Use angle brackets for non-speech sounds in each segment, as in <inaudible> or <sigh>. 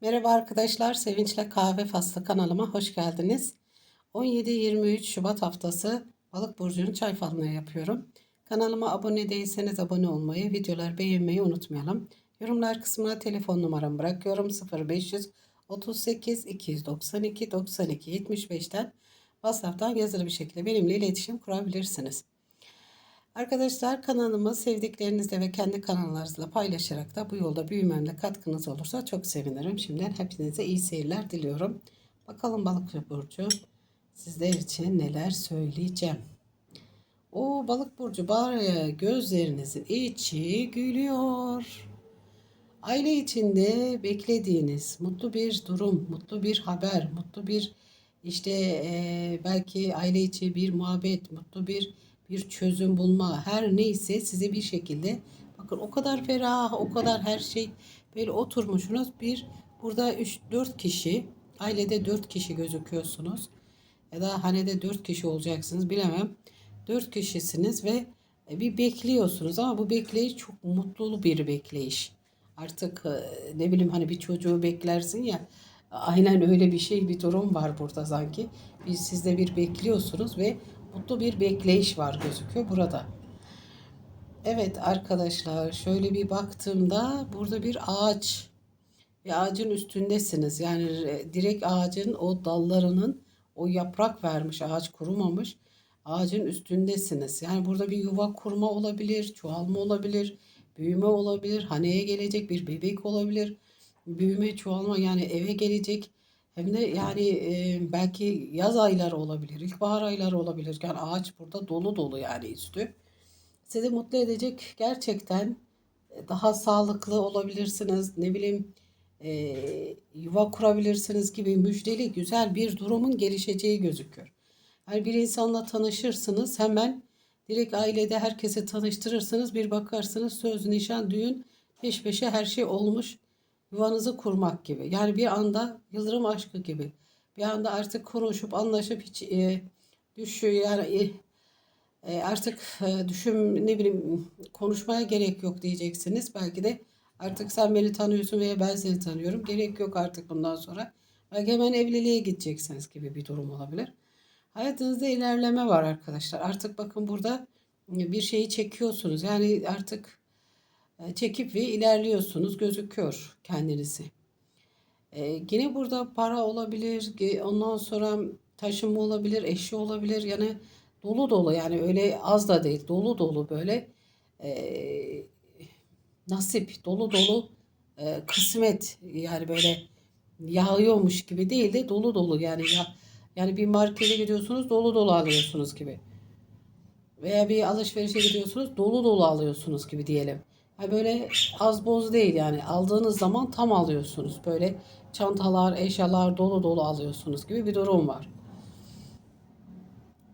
Merhaba arkadaşlar, Sevinçle Kahve Faslı kanalıma hoş geldiniz. 17-23 Şubat haftası Balık Burcu'nun çay falını yapıyorum. Kanalıma abone değilseniz abone olmayı, videolar beğenmeyi unutmayalım. Yorumlar kısmına telefon numaramı bırakıyorum 0500 38 292 92 75'ten WhatsApp'tan yazılı bir şekilde benimle iletişim kurabilirsiniz. Arkadaşlar kanalımı sevdiklerinizle ve kendi kanallarınızla paylaşarak da bu yolda büyümemle katkınız olursa çok sevinirim. Şimdiden hepinize iyi seyirler diliyorum. Bakalım balık burcu sizler için neler söyleyeceğim. O balık burcu bari gözlerinizin içi gülüyor. Aile içinde beklediğiniz mutlu bir durum, mutlu bir haber, mutlu bir işte eee, belki aile içi bir muhabbet, mutlu bir bir çözüm bulma her neyse size bir şekilde bakın o kadar ferah o kadar her şey böyle oturmuşsunuz. Bir burada 3 4 kişi ailede 4 kişi gözüküyorsunuz ya da hanede 4 kişi olacaksınız bilemem. 4 kişisiniz ve bir bekliyorsunuz ama bu bekleyiş çok mutlulu bir bekleyiş. Artık e, ne bileyim hani bir çocuğu beklersin ya aynen öyle bir şey bir durum var burada sanki. Biz sizde bir bekliyorsunuz ve mutlu bir bekleyiş var gözüküyor burada. Evet arkadaşlar şöyle bir baktığımda burada bir ağaç bir ağacın üstündesiniz. Yani direkt ağacın o dallarının o yaprak vermiş ağaç kurumamış ağacın üstündesiniz. Yani burada bir yuva kurma olabilir, çoğalma olabilir, büyüme olabilir, haneye gelecek bir bebek olabilir. Büyüme, çoğalma yani eve gelecek hem de yani e, belki yaz ayları olabilir, ilkbahar ayları olabilir. Yani ağaç burada dolu dolu yani üstü. Sizi mutlu edecek gerçekten daha sağlıklı olabilirsiniz. Ne bileyim e, yuva kurabilirsiniz gibi müjdeli güzel bir durumun gelişeceği gözüküyor. Yani bir insanla tanışırsınız hemen direkt ailede herkese tanıştırırsınız. Bir bakarsınız söz, nişan, düğün peş peşe her şey olmuş yuvanızı kurmak gibi. Yani bir anda yıldırım aşkı gibi. Bir anda artık konuşup anlaşıp hiç e, düşüyor yani e, e, artık e, düşün ne bileyim konuşmaya gerek yok diyeceksiniz. Belki de artık sen beni tanıyorsun veya ben seni tanıyorum. Gerek yok artık bundan sonra. Belki hemen evliliğe gideceksiniz gibi bir durum olabilir. Hayatınızda ilerleme var arkadaşlar. Artık bakın burada bir şeyi çekiyorsunuz. Yani artık çekip ve ilerliyorsunuz gözüküyor kendinizi. Ee, yine burada para olabilir, ondan sonra taşıma olabilir, eşi olabilir. Yani dolu dolu yani öyle az da değil dolu dolu böyle e, nasip dolu dolu e, kısmet yani böyle yağıyormuş gibi değil de dolu dolu yani ya yani bir markete gidiyorsunuz dolu dolu alıyorsunuz gibi veya bir alışverişe gidiyorsunuz dolu dolu alıyorsunuz gibi diyelim. Böyle az boz değil yani aldığınız zaman tam alıyorsunuz. Böyle çantalar, eşyalar dolu dolu alıyorsunuz gibi bir durum var.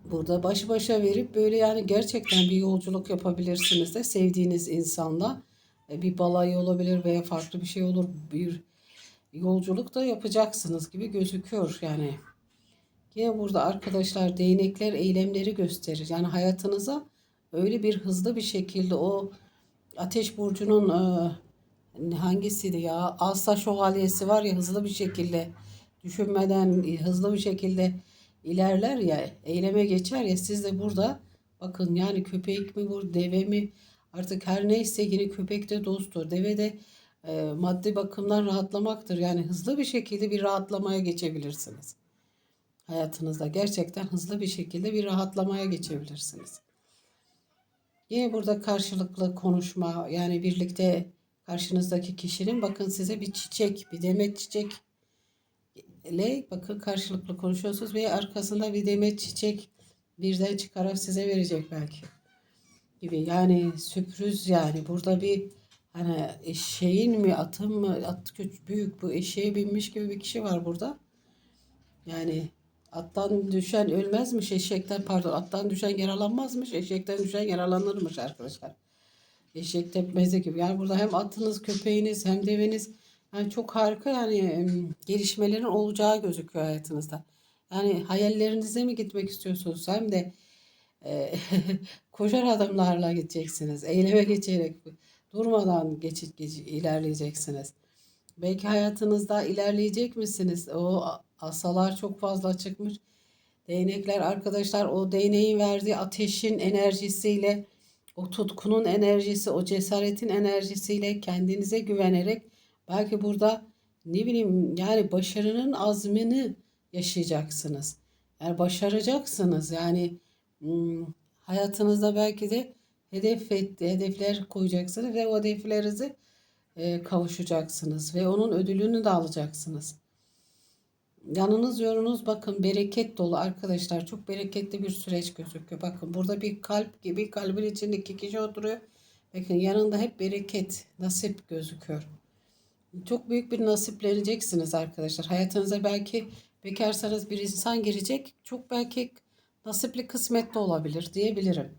Burada başı başa verip böyle yani gerçekten bir yolculuk yapabilirsiniz de sevdiğiniz insanla. E, bir balayı olabilir veya farklı bir şey olur. Bir yolculuk da yapacaksınız gibi gözüküyor yani. Yine burada arkadaşlar değnekler eylemleri gösterir. Yani hayatınıza öyle bir hızlı bir şekilde o Ateş burcunun e, hangisiydi ya? Asla şövalyesi var ya hızlı bir şekilde düşünmeden hızlı bir şekilde ilerler ya eyleme geçer ya siz de burada bakın yani köpek mi bu deve mi artık her neyse yine köpek de dosttur. Deve de e, maddi bakımdan rahatlamaktır. Yani hızlı bir şekilde bir rahatlamaya geçebilirsiniz. Hayatınızda gerçekten hızlı bir şekilde bir rahatlamaya geçebilirsiniz. Yine burada karşılıklı konuşma yani birlikte karşınızdaki kişinin bakın size bir çiçek, bir demet çiçek ile bakın karşılıklı konuşuyorsunuz ve arkasında bir demet çiçek birden çıkarıp size verecek belki gibi. Yani sürpriz yani burada bir hani eşeğin mi atın mı at küçük büyük bu eşeğe binmiş gibi bir kişi var burada. Yani Attan düşen ölmezmiş eşekten pardon attan düşen yaralanmazmış eşekten düşen yaralanırmış arkadaşlar. Eşek tepmezi gibi. Yani burada hem atınız köpeğiniz hem deveniz yani çok harika yani gelişmelerin olacağı gözüküyor hayatınızda. Yani hayallerinize mi gitmek istiyorsunuz hem de e, <laughs> koşar adımlarla gideceksiniz. Eyleme geçerek durmadan geçit, geçit ilerleyeceksiniz. Belki hayatınızda ilerleyecek misiniz? O asalar çok fazla çıkmış. Değnekler arkadaşlar o değneğin verdiği ateşin enerjisiyle, o tutkunun enerjisi, o cesaretin enerjisiyle kendinize güvenerek belki burada ne bileyim yani başarının azmini yaşayacaksınız. Yani başaracaksınız. Yani hmm, hayatınızda belki de hedef hedefler koyacaksınız ve o hedeflerinizi e, kavuşacaksınız ve onun ödülünü de alacaksınız. Yanınız yorunuz bakın bereket dolu arkadaşlar. Çok bereketli bir süreç gözüküyor. Bakın burada bir kalp gibi kalbin içinde iki kişi oturuyor. Bakın yanında hep bereket, nasip gözüküyor. Çok büyük bir nasipleneceksiniz arkadaşlar. Hayatınıza belki bekarsanız bir insan girecek. Çok belki nasipli kısmetli olabilir diyebilirim.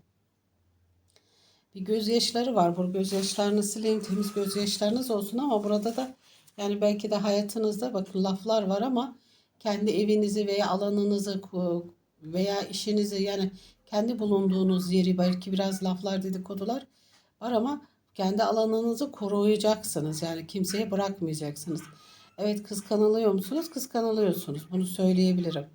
Bir gözyaşları var. Bu gözyaşlarını sileyim. Temiz gözyaşlarınız olsun ama burada da yani belki de hayatınızda bakın laflar var ama kendi evinizi veya alanınızı veya işinizi yani kendi bulunduğunuz yeri belki biraz laflar dedikodular var ama kendi alanınızı koruyacaksınız. Yani kimseye bırakmayacaksınız. Evet kıskanılıyor musunuz? Kıskanılıyorsunuz. Bunu söyleyebilirim.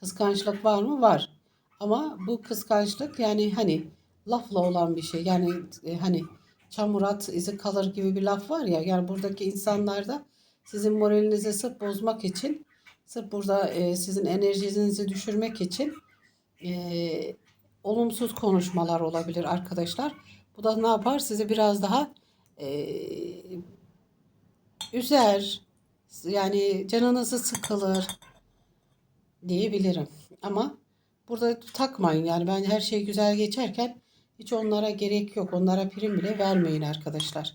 Kıskançlık var mı? Var. Ama bu kıskançlık yani hani lafla olan bir şey. Yani e, hani çamurat izi kalır gibi bir laf var ya. Yani buradaki insanlarda sizin moralinizi sırf bozmak için sırf burada e, sizin enerjinizi düşürmek için e, olumsuz konuşmalar olabilir arkadaşlar. Bu da ne yapar? Sizi biraz daha e, üzer. Yani canınızı sıkılır diyebilirim. Ama burada takmayın. Yani ben her şey güzel geçerken hiç onlara gerek yok. Onlara prim bile vermeyin arkadaşlar.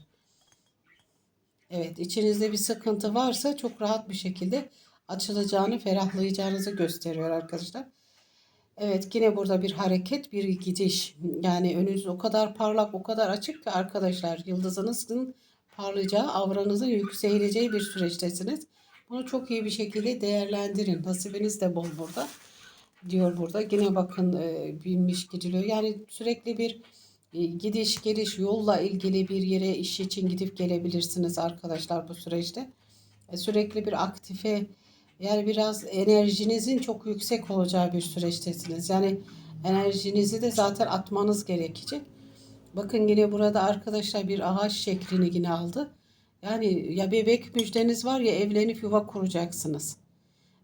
Evet içinizde bir sıkıntı varsa çok rahat bir şekilde açılacağını, ferahlayacağınızı gösteriyor arkadaşlar. Evet yine burada bir hareket, bir gidiş. Yani önünüz o kadar parlak, o kadar açık ki arkadaşlar yıldızınızın parlayacağı, avranızın yükseleceği bir süreçtesiniz. Bunu çok iyi bir şekilde değerlendirin. Nasibiniz de bol burada. Diyor burada. Yine bakın e, binmiş gidiliyor. Yani sürekli bir e, gidiş geliş yolla ilgili bir yere iş için gidip gelebilirsiniz arkadaşlar bu süreçte. E, sürekli bir aktife yani biraz enerjinizin çok yüksek olacağı bir süreçtesiniz. Yani enerjinizi de zaten atmanız gerekecek. Bakın yine burada arkadaşlar bir ağaç şeklini yine aldı. Yani ya bebek müjdeniz var ya evlenip yuva kuracaksınız.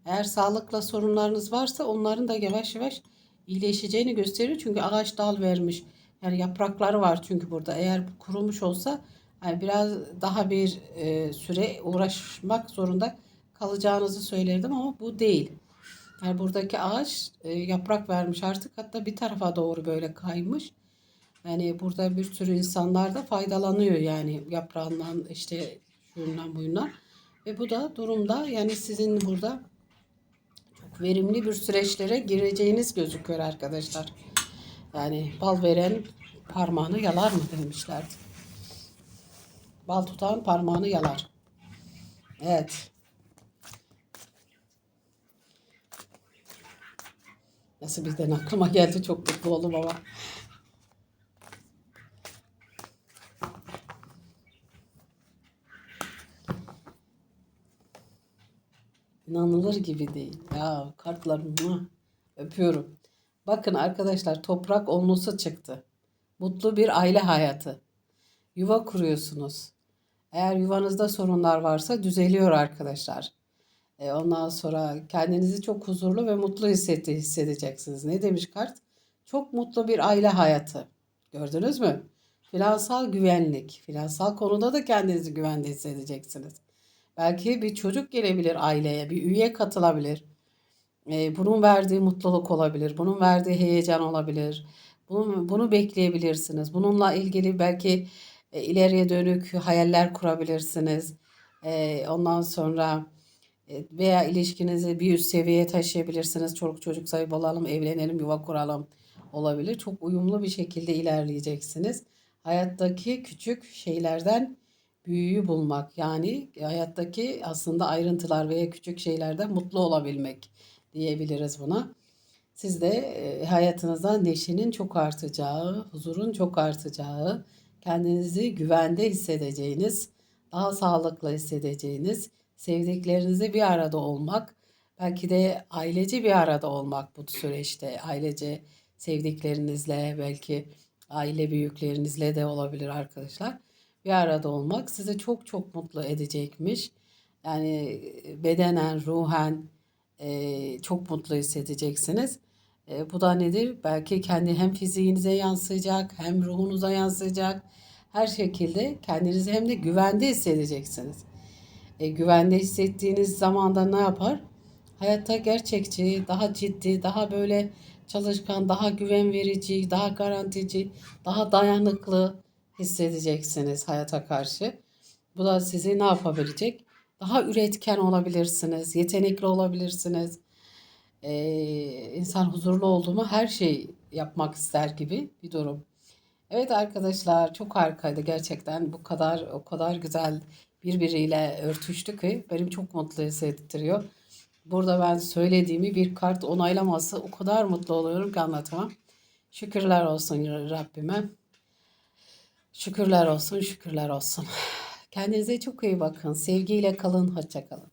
Eğer sağlıkla sorunlarınız varsa onların da yavaş yavaş iyileşeceğini gösteriyor. Çünkü ağaç dal vermiş. Yani yaprakları var çünkü burada. Eğer kurumuş olsa yani biraz daha bir e, süre uğraşmak zorunda kalacağınızı söylerdim ama bu değil. Yani buradaki ağaç e, yaprak vermiş artık hatta bir tarafa doğru böyle kaymış. Yani burada bir sürü insanlar da faydalanıyor yani yaprağından işte şundan buyundan. Ve bu da durumda yani sizin burada çok verimli bir süreçlere gireceğiniz gözüküyor arkadaşlar. Yani bal veren parmağını yalar mı demişlerdi. Bal tutan parmağını yalar. Evet. Nasıl birden aklıma geldi çok mutlu oldum ama. İnanılır gibi değil. Ya kartlarımı öpüyorum. Bakın arkadaşlar toprak onlusu çıktı. Mutlu bir aile hayatı. Yuva kuruyorsunuz. Eğer yuvanızda sorunlar varsa düzeliyor arkadaşlar. E, ondan sonra kendinizi çok huzurlu ve mutlu hissetti, hissedeceksiniz. Ne demiş kart? Çok mutlu bir aile hayatı. Gördünüz mü? Finansal güvenlik. Finansal konuda da kendinizi güvende hissedeceksiniz. Belki bir çocuk gelebilir aileye, bir üye katılabilir. E, bunun verdiği mutluluk olabilir, bunun verdiği heyecan olabilir. Bunu, bunu bekleyebilirsiniz. Bununla ilgili belki e, ileriye dönük hayaller kurabilirsiniz. E, ondan sonra veya ilişkinizi bir üst seviyeye taşıyabilirsiniz. Çoluk çocuk sahibi olalım, evlenelim, yuva kuralım olabilir. Çok uyumlu bir şekilde ilerleyeceksiniz. Hayattaki küçük şeylerden büyüyü bulmak. Yani hayattaki aslında ayrıntılar veya küçük şeylerden mutlu olabilmek diyebiliriz buna. Siz de e, hayatınızda neşenin çok artacağı, huzurun çok artacağı, kendinizi güvende hissedeceğiniz daha sağlıklı hissedeceğiniz, sevdiklerinizle bir arada olmak, belki de ailece bir arada olmak bu süreçte. Ailece sevdiklerinizle, belki aile büyüklerinizle de olabilir arkadaşlar. Bir arada olmak sizi çok çok mutlu edecekmiş. Yani bedenen, ruhen e, çok mutlu hissedeceksiniz. E, bu da nedir? Belki kendi hem fiziğinize yansıyacak, hem ruhunuza yansıyacak. Her şekilde kendinizi hem de güvende hissedeceksiniz. E, güvende hissettiğiniz zaman da ne yapar? Hayatta gerçekçi, daha ciddi, daha böyle çalışkan, daha güven verici, daha garantici, daha dayanıklı hissedeceksiniz hayata karşı. Bu da sizi ne yapabilecek? Daha üretken olabilirsiniz, yetenekli olabilirsiniz. Ee, insan huzurlu olduğumu her şey yapmak ister gibi bir durum. Evet arkadaşlar çok harikaydı gerçekten. Bu kadar o kadar güzel birbiriyle örtüştü ki benim çok mutlu hissettiriyor. Burada ben söylediğimi bir kart onaylaması o kadar mutlu oluyorum ki anlatamam. Şükürler olsun Rabbime. Şükürler olsun, şükürler olsun. Kendinize çok iyi bakın. Sevgiyle kalın, hoşça kalın.